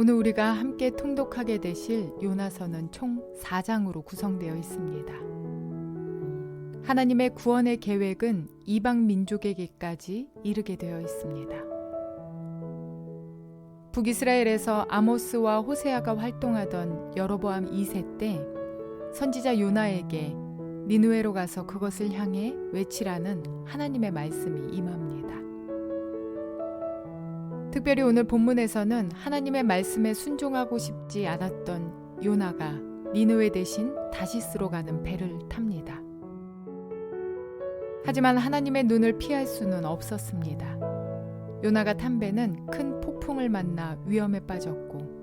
오늘 우리가 함께 통독하게 되실 요나서는 총 4장으로 구성되어 있습니다. 하나님의 구원의 계획은 이방 민족에게까지 이르게 되어 있습니다. 북이스라엘에서 아모스와 호세아가 활동하던 여로보암 2세 때 선지자 요나에게 니누에로 가서 그것을 향해 외치라는 하나님의 말씀이 임합니다. 특별히 오늘 본문에서는 하나님의 말씀에 순종하고 싶지 않았던 요나가 니누에 대신 다시스로 가는 배를 탑니다. 하지만 하나님의 눈을 피할 수는 없었습니다. 요나가 탄 배는 큰 폭풍을 만나 위험에 빠졌고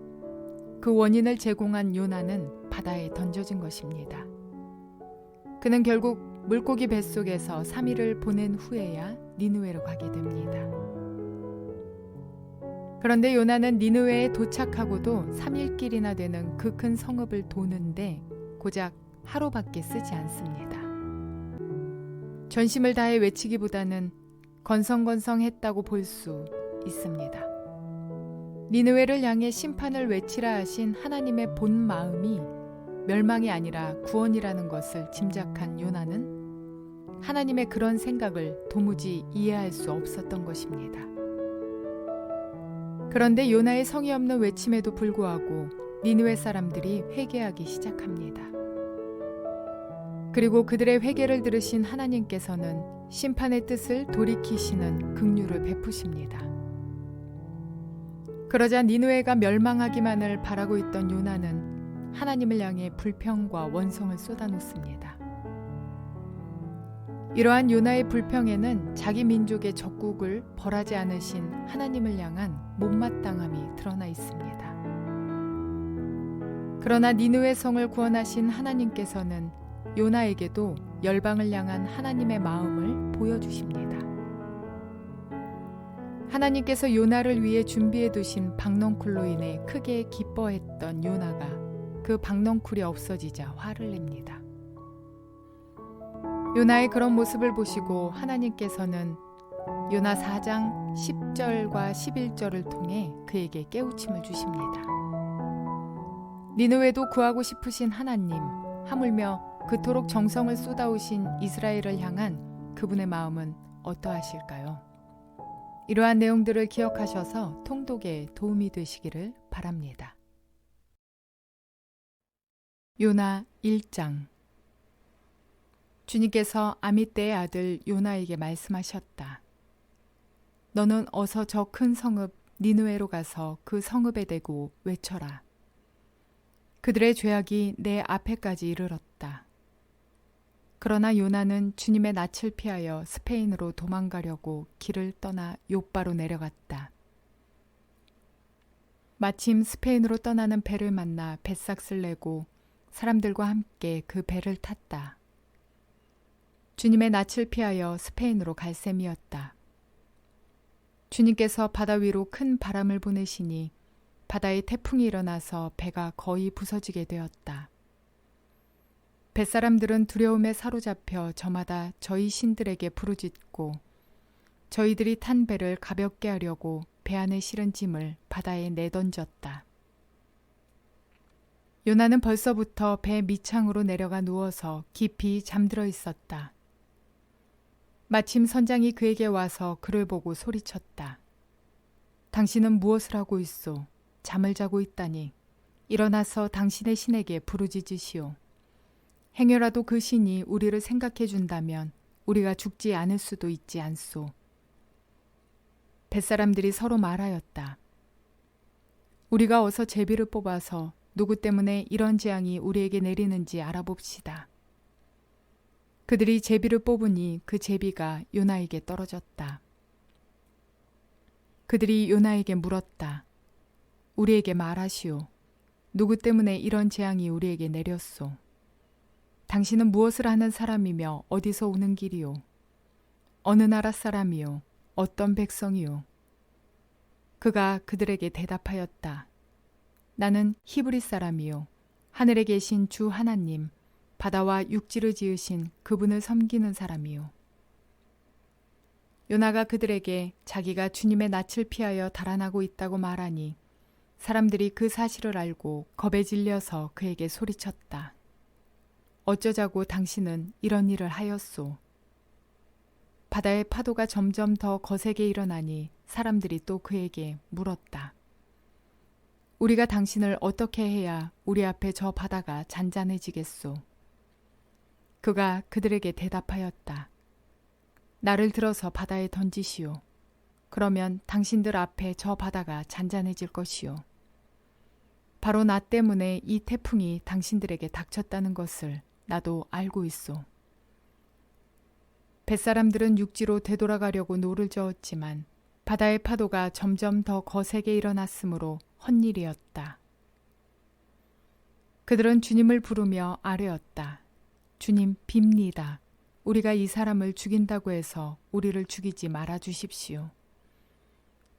그 원인을 제공한 요나는 바다에 던져진 것입니다. 그는 결국 물고기 뱃속에서 3일을 보낸 후에야 니누에로 가게 됩니다. 그런데 요나는 니누에에 도착하고도 3일길이나 되는 그 큰 성읍을 도는데 고작 하루밖에 쓰지 않습니다. 전심을 다해 외치기보다는 건성건성 했다고 볼 수 있습니다. 니느웨를 향해 심판을 외치라 하신 하나님의 본 마음이 멸망이 아니라 구원이라는 것을 짐작한 요나는 하나님의 그런 생각을 도무지 이해할 수 없었던 것입니다. 그런데 요나의 성의 없는 외침에도 불구하고 니느웨 사람들이 회개하기 시작합니다. 그리고 그들의 회개를 들으신 하나님께서는 심판의 뜻을 돌이키시는 긍휼을 베푸십니다. 그러자 니누에가 멸망하기만을 바라고 있던 요나는 하나님을 향해 불평과 원성을 쏟아놓습니다. 이러한 요나의 불평에는 자기 민족의 적국을 벌하지 않으신 하나님을 향한 못마땅함이 드러나 있습니다. 그러나 니누의 성을 구원하신 하나님께서는 요나에게도 열방을 향한 하나님의 마음을 보여주십니다. 하나님께서 요나를 위해 준비해 두신 박넝쿨로 인해 크게 기뻐했던 요나가 그 박넝쿨이 없어지자 화를 냅니다. 요나의 그런 모습을 보시고 하나님께서는 요나 4장 10절과 11절을 통해 그에게 깨우침을 주십니다. 니느웨도 구하고 싶으신 하나님, 하물며 그토록 정성을 쏟아오신 이스라엘을 향한 그분의 마음은 어떠하실까요? 이러한 내용들을 기억하셔서 통독에 도움이 되시기를 바랍니다. 요나 1장 주님께서 아미떼의 아들 요나에게 말씀하셨다. 너는 어서 저 큰 성읍 니누에로 가서 그 성읍에 대고 외쳐라. 그들의 죄악이 내 앞에까지 이르렀다. 그러나 요나는 주님의 낯을 피하여 스페인으로 도망가려고 길을 떠나 요바로 내려갔다. 마침 스페인으로 떠나는 배를 만나 뱃삭을 내고 사람들과 함께 그 배를 탔다. 주님의 낯을 피하여 스페인으로 갈 셈이었다. 주님께서 바다 위로 큰 바람을 보내시니 바다에 태풍이 일어나서 배가 거의 부서지게 되었다. 뱃사람들은 두려움에 사로잡혀 저마다 저희 신들에게 부르짖고 저희들이 탄 배를 가볍게 하려고 배 안에 실은 짐을 바다에 내던졌다. 요나는 벌써부터 배 밑창으로 내려가 누워서 깊이 잠들어 있었다. 마침 선장이 그에게 와서 그를 보고 소리쳤다. 당신은 무엇을 하고 있소? 잠을 자고 있다니. 일어나서 당신의 신에게 부르짖으시오. 행여라도 그 신이 우리를 생각해 준다면 우리가 죽지 않을 수도 있지 않소. 뱃사람들이 서로 말하였다. 우리가 어서 제비를 뽑아서 누구 때문에 이런 재앙이 우리에게 내리는지 알아봅시다. 그들이 제비를 뽑으니 그 제비가 요나에게 떨어졌다. 그들이 요나에게 물었다. 우리에게 말하시오. 누구 때문에 이런 재앙이 우리에게 내렸소? 당신은 무엇을 하는 사람이며 어디서 오는 길이요? 어느 나라 사람이요? 어떤 백성이요? 그가 그들에게 대답하였다. 나는 히브리 사람이요. 하늘에 계신 주 하나님, 바다와 육지를 지으신 그분을 섬기는 사람이요. 요나가 그들에게 자기가 주님의 낯을 피하여 달아나고 있다고 말하니 사람들이 그 사실을 알고 겁에 질려서 그에게 소리쳤다. 어쩌자고 당신은 이런 일을 하였소. 바다의 파도가 점점 더 거세게 일어나니 사람들이 또 그에게 물었다. 우리가 당신을 어떻게 해야 우리 앞에 저 바다가 잔잔해지겠소? 그가 그들에게 대답하였다. 나를 들어서 바다에 던지시오. 그러면 당신들 앞에 저 바다가 잔잔해질 것이오. 바로 나 때문에 이 태풍이 당신들에게 닥쳤다는 것을 나도 알고 있소. 뱃사람들은 육지로 되돌아가려고 노를 저었지만 바다의 파도가 점점 더 거세게 일어났으므로 헛일이었다. 그들은 주님을 부르며 아뢰었다. 주님 빕니다. 우리가 이 사람을 죽인다고 해서 우리를 죽이지 말아 주십시오.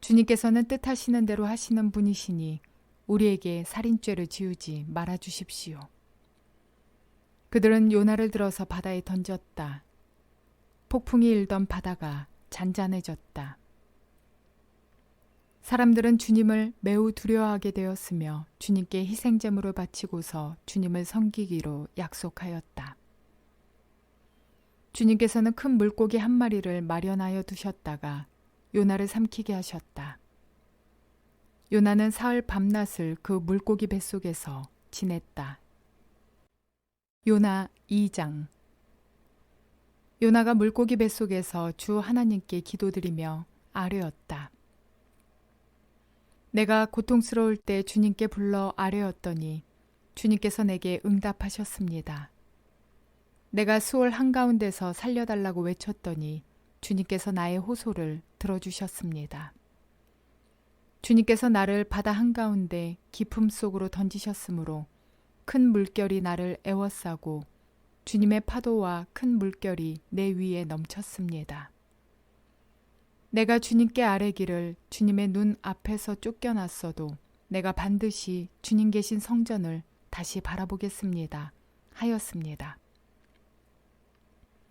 주님께서는 뜻하시는 대로 하시는 분이시니 우리에게 살인죄를 지우지 말아 주십시오. 그들은 요나를 들어서 바다에 던졌다. 폭풍이 일던 바다가 잔잔해졌다. 사람들은 주님을 매우 두려워하게 되었으며 주님께 희생제물을 바치고서 주님을 섬기기로 약속하였다. 주님께서는 큰 물고기 한 마리를 마련하여 두셨다가 요나를 삼키게 하셨다. 요나는 사흘 밤낮을 그 물고기 뱃속에서 지냈다. 요나 2장 요나가 물고기 뱃속에서 주 하나님께 기도드리며 아뢰었다. 내가 고통스러울 때 주님께 불러 아뢰었더니 주님께서 내게 응답하셨습니다. 내가 수월 한가운데서 살려달라고 외쳤더니 주님께서 나의 호소를 들어주셨습니다. 주님께서 나를 바다 한가운데 깊음 속으로 던지셨으므로 큰 물결이 나를 애워싸고 주님의 파도와 큰 물결이 내 위에 넘쳤습니다. 내가 주님께 아뢰기를 주님의 눈 앞에서 쫓겨났어도 내가 반드시 주님 계신 성전을 다시 바라보겠습니다. 하였습니다.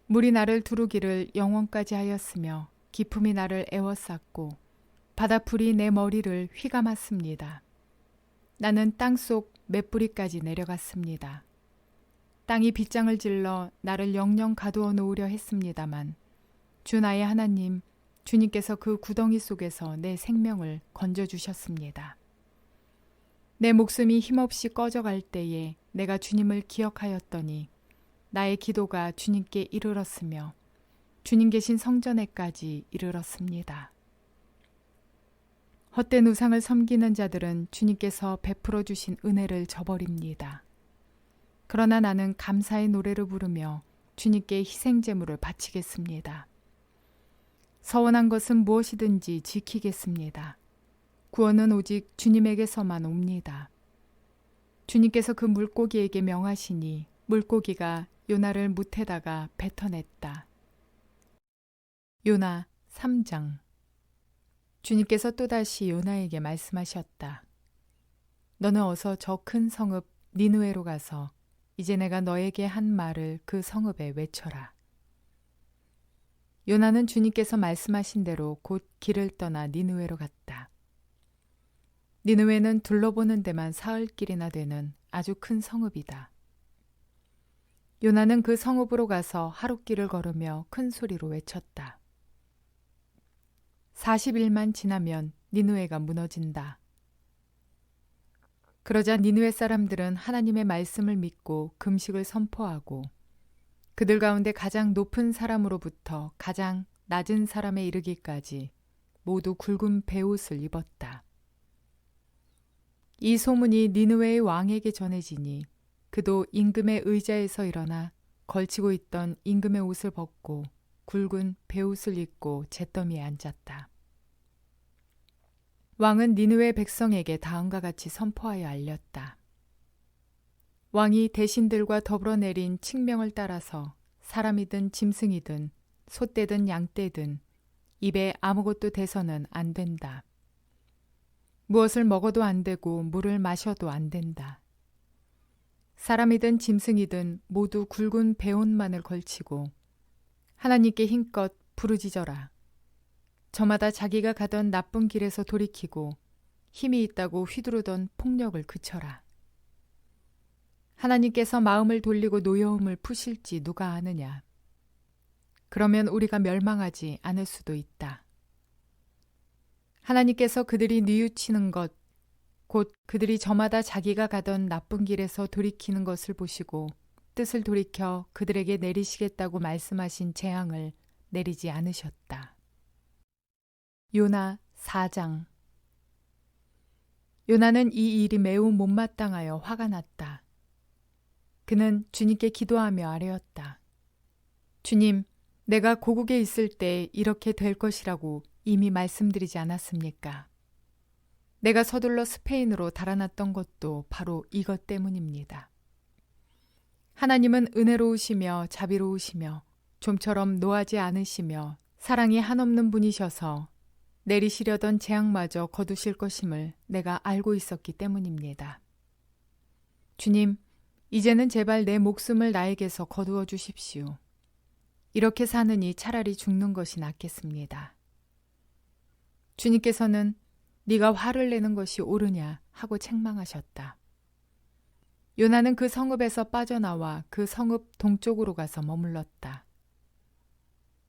물이 나를 두르기를 영원까지 하였으며 기품이 나를 애워쌌고 바다풀이 내 머리를 휘감았습니다. 나는 땅속 맷뿌리까지 내려갔습니다. 땅이 빗장을 질러 나를 영영 가두어 놓으려 했습니다만 주 나의 하나님 주님께서 그 구덩이 속에서 내 생명을 건져 주셨습니다. 내 목숨이 힘없이 꺼져갈 때에 내가 주님을 기억하였더니 나의 기도가 주님께 이르렀으며 주님 계신 성전에까지 이르렀습니다. 헛된 우상을 섬기는 자들은 주님께서 베풀어 주신 은혜를 저버립니다. 그러나 나는 감사의 노래를 부르며 주님께 희생제물을 바치겠습니다. 서원한 것은 무엇이든지 지키겠습니다. 구원은 오직 주님에게서만 옵니다. 주님께서 그 물고기에게 명하시니 물고기가 요나를 무태다가 뱉어냈다. 요나 3장 주님께서 또다시 요나에게 말씀하셨다. 너는 어서 저 큰 성읍 니누에로 가서 이제 내가 너에게 한 말을 그 성읍에 외쳐라. 요나는 주님께서 말씀하신 대로 곧 길을 떠나 니누에로 갔다. 니누에는 둘러보는 데만 사흘 길이나 되는 아주 큰 성읍이다. 요나는 그 성읍으로 가서 하룻길을 걸으며 큰 소리로 외쳤다. 40일만 지나면 니누에가 무너진다. 그러자 니누에 사람들은 하나님의 말씀을 믿고 금식을 선포하고 그들 가운데 가장 높은 사람으로부터 가장 낮은 사람에 이르기까지 모두 굵은 베옷을 입었다. 이 소문이 니누웨의 왕에게 전해지니 그도 임금의 의자에서 일어나 걸치고 있던 임금의 옷을 벗고 굵은 베옷을 입고 잿더미에 앉았다. 왕은 니누의 백성에게 다음과 같이 선포하여 알렸다. 왕이 대신들과 더불어 내린 칙명을 따라서 사람이든 짐승이든 소떼든 양떼든 입에 아무것도 대서는 안 된다. 무엇을 먹어도 안 되고 물을 마셔도 안 된다. 사람이든 짐승이든 모두 굵은 배옷만을 걸치고 하나님께 힘껏 부르짖어라. 저마다 자기가 가던 나쁜 길에서 돌이키고 힘이 있다고 휘두르던 폭력을 그쳐라. 하나님께서 마음을 돌리고 노여움을 푸실지 누가 아느냐. 그러면 우리가 멸망하지 않을 수도 있다. 하나님께서 그들이 뉘우치는 것, 곧 그들이 저마다 자기가 가던 나쁜 길에서 돌이키는 것을 보시고 뜻을 돌이켜 그들에게 내리시겠다고 말씀하신 재앙을 내리지 않으셨다. 요나 4장 요나는 이 일이 매우 못마땅하여 화가 났다. 그는 주님께 기도하며 아뢰었다. 주님, 내가 고국에 있을 때 이렇게 될 것이라고 이미 말씀드리지 않았습니까? 내가 서둘러 스페인으로 달아났던 것도 바로 이것 때문입니다. 하나님은 은혜로우시며 자비로우시며 좀처럼 노하지 않으시며 사랑이 한없는 분이셔서 내리시려던 재앙마저 거두실 것임을 내가 알고 있었기 때문입니다. 주님, 이제는 제발 내 목숨을 나에게서 거두어 주십시오. 이렇게 사느니 차라리 죽는 것이 낫겠습니다. 주님께서는 네가 화를 내는 것이 옳으냐 하고 책망하셨다. 요나는 그 성읍에서 빠져나와 그 성읍 동쪽으로 가서 머물렀다.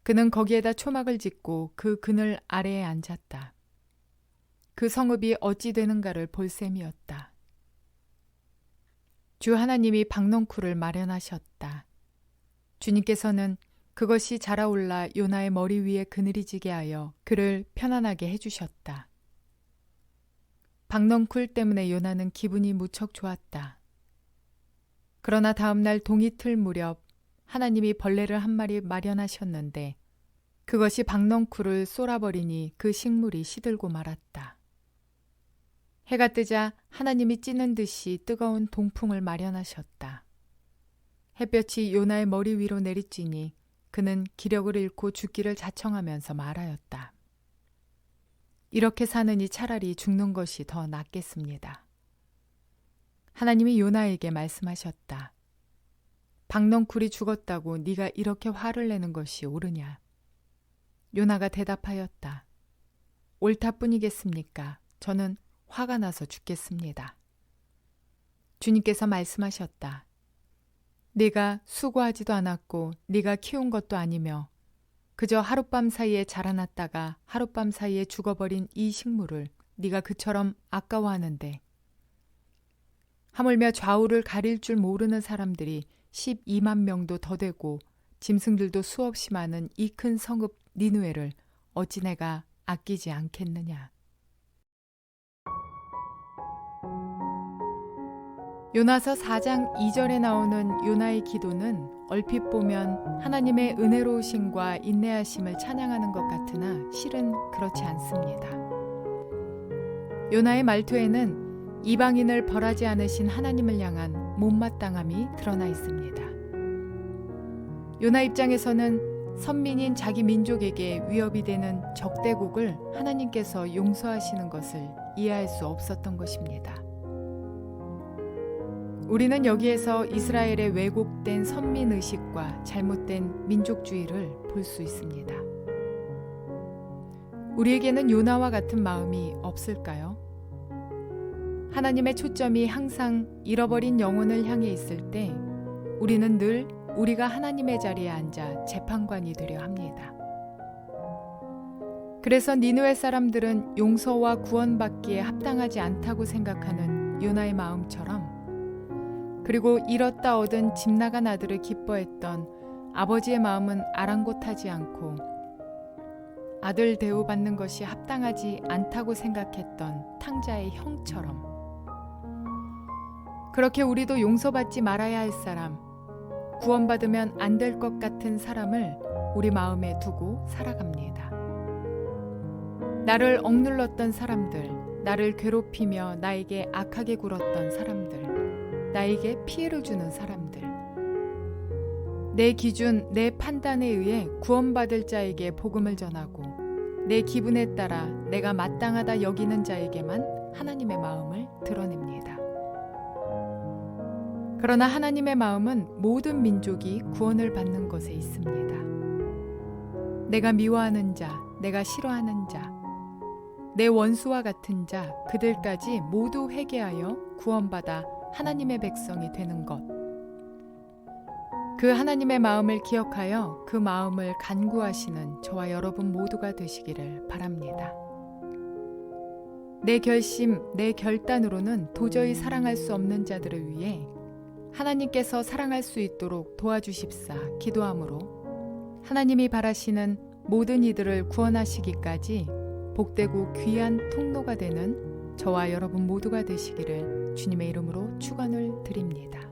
그는 거기에다 초막을 짓고 그 그늘 아래에 앉았다. 그 성읍이 어찌 되는가를 볼 셈이었다. 주 하나님이 박넝쿨을 마련하셨다. 주님께서는 그것이 자라올라 요나의 머리 위에 그늘이 지게 하여 그를 편안하게 해주셨다. 박넝쿨 때문에 요나는 기분이 무척 좋았다. 그러나 다음날 동이틀 무렵 하나님이 벌레를 한 마리 마련하셨는데 그것이 박넝쿨을 쏠아버리니 그 식물이 시들고 말았다. 해가 뜨자 하나님이 찌는 듯이 뜨거운 동풍을 마련하셨다. 햇볕이 요나의 머리 위로 내리쬐니 그는 기력을 잃고 죽기를 자청하면서 말하였다. 이렇게 사느니 차라리 죽는 것이 더 낫겠습니다. 하나님이 요나에게 말씀하셨다. 박넝쿨이 죽었다고 네가 이렇게 화를 내는 것이 옳으냐? 요나가 대답하였다. 옳다뿐이겠습니까? 저는 화가 나서 죽겠습니다. 주님께서 말씀하셨다. 네가 수고하지도 않았고 네가 키운 것도 아니며 그저 하룻밤 사이에 자라났다가 하룻밤 사이에 죽어버린 이 식물을 네가 그처럼 아까워하는데 하물며 좌우를 가릴 줄 모르는 사람들이 12만 명도 더 되고 짐승들도 수없이 많은 이 큰 성읍 니누에를 어찌 내가 아끼지 않겠느냐. 요나서 4장 2절에 나오는 요나의 기도는 얼핏 보면 하나님의 은혜로우심과 인내하심을 찬양하는 것 같으나 실은 그렇지 않습니다. 요나의 말투에는 이방인을 벌하지 않으신 하나님을 향한 못마땅함이 드러나 있습니다. 요나 입장에서는 선민인 자기 민족에게 위협이 되는 적대국을 하나님께서 용서하시는 것을 이해할 수 없었던 것입니다. 우리는 여기에서 이스라엘의 왜곡된 선민 의식과 잘못된 민족주의를 볼 수 있습니다. 우리에게는 요나와 같은 마음이 없을까요? 하나님의 초점이 항상 잃어버린 영혼을 향해 있을 때 우리는 늘 우리가 하나님의 자리에 앉아 재판관이 되려 합니다. 그래서 니누의 사람들은 용서와 구원받기에 합당하지 않다고 생각하는 요나의 마음처럼 그리고 잃었다 얻은 집 나간 아들을 기뻐했던 아버지의 마음은 아랑곳하지 않고 아들 대우받는 것이 합당하지 않다고 생각했던 탕자의 형처럼 그렇게 우리도 용서받지 말아야 할 사람, 구원받으면 안 될 것 같은 사람을 우리 마음에 두고 살아갑니다. 나를 억눌렀던 사람들, 나를 괴롭히며 나에게 악하게 굴었던 사람들, 나에게 피해를 주는 사람들. 내 기준, 내 판단에 의해 구원받을 자에게 복음을 전하고 내 기분에 따라 내가 마땅하다 여기는 자에게만 하나님의 마음을 드러냅니다. 그러나 하나님의 마음은 모든 민족이 구원을 받는 것에 있습니다. 내가 미워하는 자, 내가 싫어하는 자, 내 원수와 같은 자 그들까지 모두 회개하여 구원받아 하나님의 백성이 되는 것. 그 하나님의 마음을 기억하여 그 마음을 간구하시는 저와 여러분 모두가 되시기를 바랍니다. 내 결심, 내 결단으로는 도저히 사랑할 수 없는 자들을 위해 하나님께서 사랑할 수 있도록 도와주십사 기도함으로 하나님이 바라시는 모든 이들을 구원하시기까지 복되고 귀한 통로가 되는 저와 여러분 모두가 되시기를 주님의 이름으로 축원을 드립니다.